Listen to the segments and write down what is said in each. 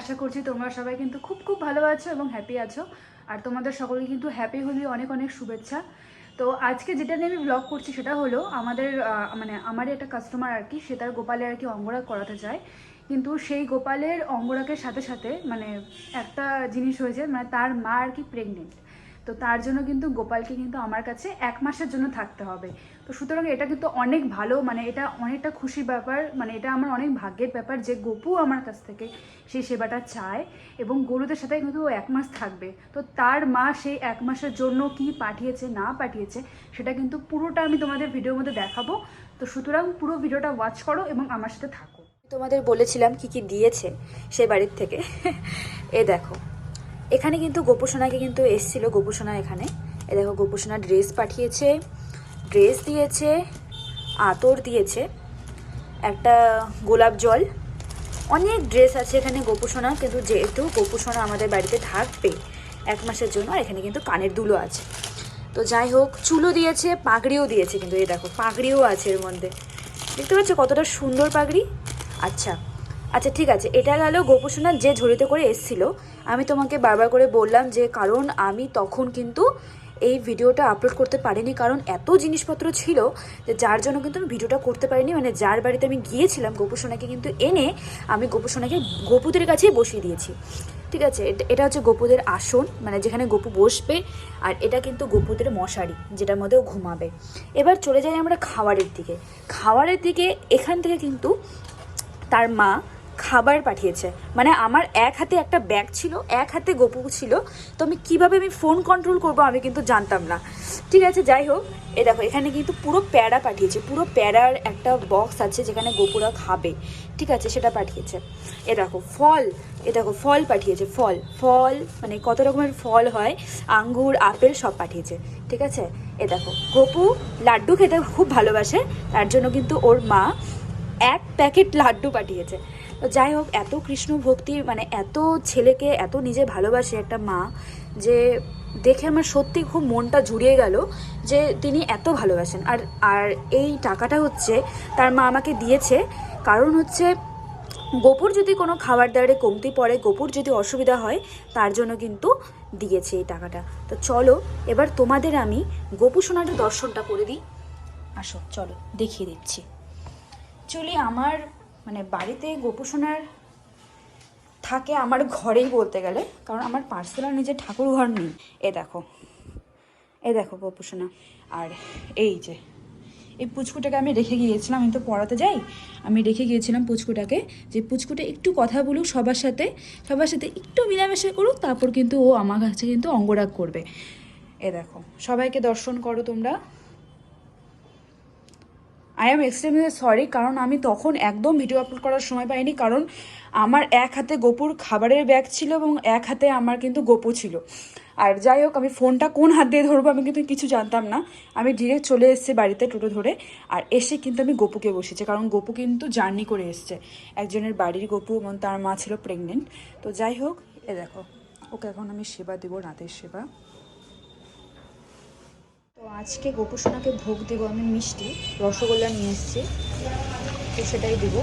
আশা করছি তোমরা সবাই কিন্তু খুব খুব ভালো আছো এবং হ্যাপি আছো। আর তোমাদের সকলে কিন্তু হ্যাপি হলি অনেক অনেক শুভেচ্ছা। তো আজকে যেটা নিয়ে আমি ব্লগ করছি সেটা হলো আমাদের মানে আমারই একটা কাস্টমার আর কি, সে তার গোপালে আর কি অঙ্গরাগ করাতে চায় কিন্তু সেই গোপালের অঙ্গরাগের সাথে সাথে মানে একটা জিনিস হয়েছে মানে তার মা আর কি প্রেগনেন্ট তো তার জন্য কিন্তু গোপালকে কিন্তু আমার কাছে এক মাসের জন্য থাকতে হবে। তো সুতরাং এটা কিন্তু অনেক ভালো মানে এটা অনেকটা খুশির ব্যাপার মানে এটা আমার অনেক ভাগ্যের ব্যাপার যে গোপু আমার কাছ থেকে সেই সেবাটা চায় এবং গরুদের সাথে কিন্তু ও এক মাস থাকবে। তো তার মা সেই এক মাসের জন্য কি পাঠিয়েছে, না পাঠিয়েছে, সেটা কিন্তু পুরোটা আমি তোমাদের ভিডিওর মধ্যে দেখাবো। তো সুতরাং পুরো ভিডিওটা ওয়াচ করো এবং আমার সাথে থাকো। তোমাদের বলেছিলাম কি কি দিয়েছে সে বাড়ির থেকে। এ দেখো। এখানে কিন্তু গোপোষণাকে কিন্তু এসছিল গোপোষণা এখানে। এ দেখো গোপোষণা ড্রেস পাঠিয়েছে, ড্রেস দিয়েছে, আতর দিয়েছে, একটা গোলাপ জল। অনেক ড্রেস আছে এখানে গোপোষণা কিন্তু যেহেতু গোপোষণা আমাদের বাড়িতে থাকবে এক মাসের জন্য, আর এখানে কিন্তু কানের দুলো আছে। তো যাই হোক চুলও দিয়েছে, পাগড়িও দিয়েছে কিন্তু, এই দেখো, পাগড়িও আছে এর মধ্যে। দেখতে পাচ্ছ কতটা সুন্দর পাগড়ি? আচ্ছা আচ্ছা ঠিক আছে। এটা গেল গোপোষণার যে ঝুড়িতে করে এসছিল। আমি তোমাকে বারবার করে বললাম যে, কারণ আমি তখন কিন্তু এই ভিডিওটা আপলোড করতে পারিনি, কারণ এত জিনিসপত্র ছিল যে, যার জন্য কিন্তু আমি ভিডিওটা করতে পারিনি। মানে যার বাড়িতে আমি গিয়েছিলাম গোপোষণাকে কিন্তু এনে আমি গোপোষণাকে গোপুদের কাছেই বসিয়ে দিয়েছি। ঠিক আছে, এটা- হচ্ছে গোপুদের আসন মানে যেখানে গোপু বসবে, আর এটা কিন্তু গোপুদের মশারি, যেটার মধ্যে ঘুমাবে। এবার চলে যাই আমরা খাবারের দিকে। খাবারের দিকে এখান থেকে কিন্তু তার মা খাবার পাঠিয়েছে। মানে আমার এক হাতে একটা ব্যাগ ছিল, এক হাতে গোপু ছিল। তো আমি কীভাবে আমি ফোন কন্ট্রোল করব আমি কিন্তু জানতাম না। ঠিক আছে, যাই হোক এ দেখো, এখানে কিন্তু পুরো প্যারা পাঠিয়েছে। পুরো প্যারার একটা বক্স আছে যেখানে গোপুরা খাবে। ঠিক আছে, সেটা পাঠিয়েছে। এ দেখো, ফল এ দেখো, ফল পাঠিয়েছে, ফল ফল মানে কত রকমের ফল হয়, আঙ্গুর, আপেল সব পাঠিয়েছে। ঠিক আছে এ দেখো, গোপু লাড্ডু খেতে খুব ভালোবাসে, তার জন্য কিন্তু ওর মা এক প্যাকেট লাড্ডু পাঠিয়েছে। যাই হোক, এত কৃষ্ণ ভক্তি মানে এত ছেলেকে এত নিজে ভালোবাসে একটা মা যে দেখে আমার সত্যি খুব মনটা জুড়িয়ে গেল যে তিনি এত ভালোবাসেন। আর আর এই টাকাটা হচ্ছে তার মা আমাকে দিয়েছে। কারণ হচ্ছে গোপুর যদি কোনো খাবার দাবারে কমতি পড়ে, গোপুর যদি অসুবিধা হয়, তার জন্য কিন্তু দিয়েছে এই টাকাটা। তো চলো, এবার তোমাদের আমি গোপু সোনার দর্শনটা করে দিই। আসো, চলো, দেখিয়ে দিচ্ছি। অ্যাকচুয়ালি আমার মানে বাড়িতে গোপোষণার থাকে আমার ঘরেই বলতে গেলে, কারণ আমার পার্সোনাল নিজের ঠাকুর ঘর নেই। এ দেখো এ দেখো গোপোষণা আর এই যে, এই পুচকুটাকে আমি রেখে গিয়েছিলাম, আমি তো পড়াতে যাই, আমি রেখে গিয়েছিলাম পুচকুটাকে যে পুচকুটা একটু কথা বলুক সবার সাথে সবার সাথে একটু মিলামেশা করুক, তারপর কিন্তু ও আমার কাছে কিন্তু অঙ্গরাগ করবে। এ দেখো, সবাইকে দর্শন করো তোমরা। আই এম এক্সট্রিমলি সরি কারণ আমি তখন একদম ভিডিও আপলোড করার সময় পাইনি, কারণ আমার এক হাতে গোপুর খাবারের ব্যাগ ছিল এবং এক হাতে আমার কিন্তু গোপু ছিল। আর যাই হোক, আমি ফোনটা কোন হাত দিয়ে ধরবো আমি কিন্তু কিছু জানতাম না। আমি ডিরেক্ট চলে এসেছি বাড়িতে টোটো ধরে, আর এসে কিন্তু আমি গোপুকে বসেছি, কারণ গোপু কিন্তু জার্নি করে এসছে। একজনের বাড়ির গোপু এবং তার মা ছিল প্রেগনেন্ট তো যাই হোক, এ দেখো, ওকে এখন আমি সেবা দেবো, রাতের সেবা। তো আজকে গোপুসোনাকে ভোগ দেবো আমি মিষ্টি রসগোল্লা নিয়ে এসেছি। তো সেটাই দেবো।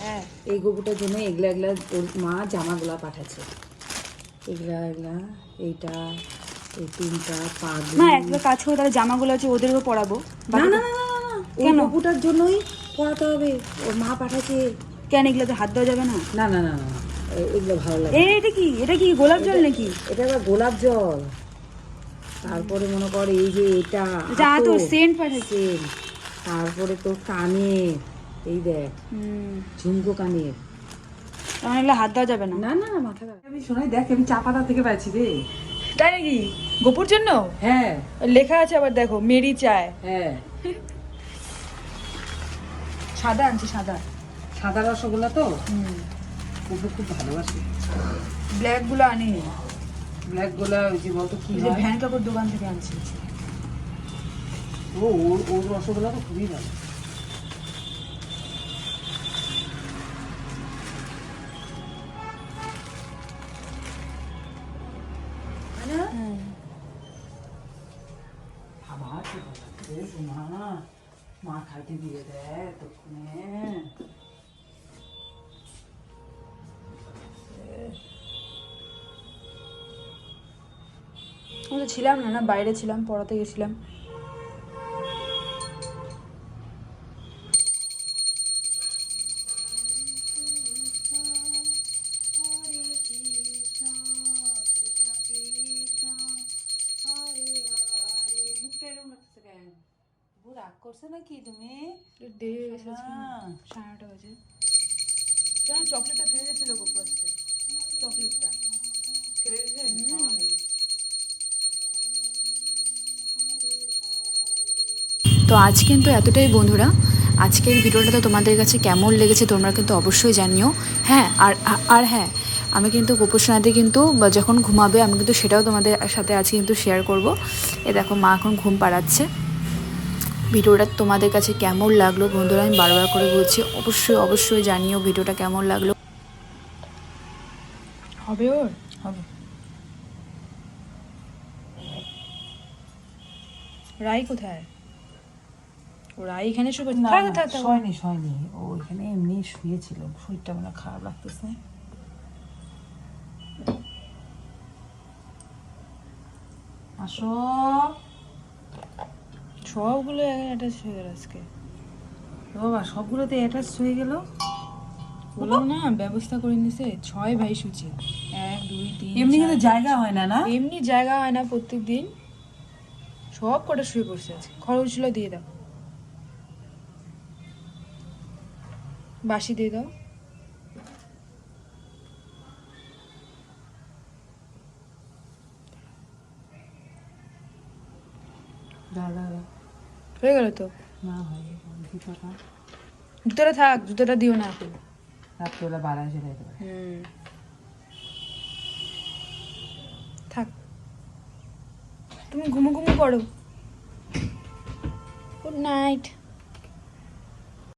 হ্যাঁ এই গরুটার জন্য এগুলা এগুলা ওর মা জামাগুলা পাঠাচ্ছে। এগুলা এগুলা এইটা এই তিনটা পাগড়ি না একটা কাজ করে তাহলে জামাগুলো আছে ওদেরও পরাবো না না না এই? গপুটার জন্যই পড়াতে হবে। ওর মা পাঠাচ্ছে। কেন এগুলোতে হাত দেওয়া যাবে না না না না না। এগুলো ভালো লাগে। এটা কি? এটা কি গোলাপ জল নাকি? এটা আবার গোলাপ জল। তারপরে মনে কর এই যে এটা যা তো সেন্ট পাঠাচ্ছে। তারপরে তো কানের। এই দেখ হুম। ঝুমকো কানের। তখন এগুলো হাত দেওয়া যাবে না? না না মাথা। আমি শোনাই দেখ আমি চা পাতা থেকে পাচ্ছি রে। তাই নাকি? গোপুর জন্য? হ্যাঁ। লেখা আছে আবার দেখো মেরি চায়। হ্যাঁ। সাদা আনছি সাদা। সাদা রসগোল্লা তো? খুব খুব ভালোবাসি। ব্ল্যাকগুলো আনিনি? ব্ল্যাক গোলা ওই যে বলতো কি যে ভ্যান কাপড় দোকান থেকে আনছি। ও ওর ওর রসগোল্লা তো খুবই ভালো। মা খাইতে দিয়ে দেয় তখন আমি তো ছিলাম না না বাইরে ছিলাম পড়াতে গেছিলাম। রাগ করছ নাকি তুমি? দেরি হয়ে গেছে আজকে। সাড়ে নটা বাজে। চকলেটটা ফেলে গেছিল গপু আজকে। চকলেটটা। তো আজ কিন্তু এতটাই বন্ধুরা, আজকের ভিডিওটা তো তোমাদের কাছে কেমন লেগেছে তোমরা কিন্তু অবশ্যই জানিও। হ্যাঁ আর আর হ্যাঁ আমি কিন্তু গোপোষণাতে কিন্তু যখন ঘুমাবে, আমি কিন্তু সেটাও তোমাদের সাথে আজকে কিন্তু শেয়ার করব। এ দেখো, মা এখন ঘুম পাড়াচ্ছে। ভিডিওটা তোমাদের কাছে কেমন লাগল বন্ধুরা, আমি বারবার করে বলছি, অবশ্যই অবশ্যই জানিও ভিডিওটা কেমন লাগল। হবে ওর? হবে। রাই কোথায়? ও রাই এখানে শুবে না শয়নি শয়নি। ও এখানে এমনি শুয়েছিল। শরীরটা মানে খারাপ লাগতেছে। আসো। সবগুলো অ্যাটাচ হয়ে গেল আজকে। বাবা সবগুলোতে অ্যাটাচ হয়ে গেল? বললাম না ব্যবস্থা করে নিছে। ছয় ভাই সূচি এক দুই তিন এমনি কিন্তু জায়গা হয় না না? এমনি জায়গা হয় না প্রত্যেক দিন সব কটা শুয়ে পড়ছে আজকে। খরচ ছিল দিয়ে দাও। বাসি দিয়ে দাও। হয়ে গেল তো? জুতোটা। থাক জুতোটা দিও না। রাত্রিবেলা বাড়ায় চলে যেতে পারে। থাক। তুমি ঘুমো ঘুমো করো। Good night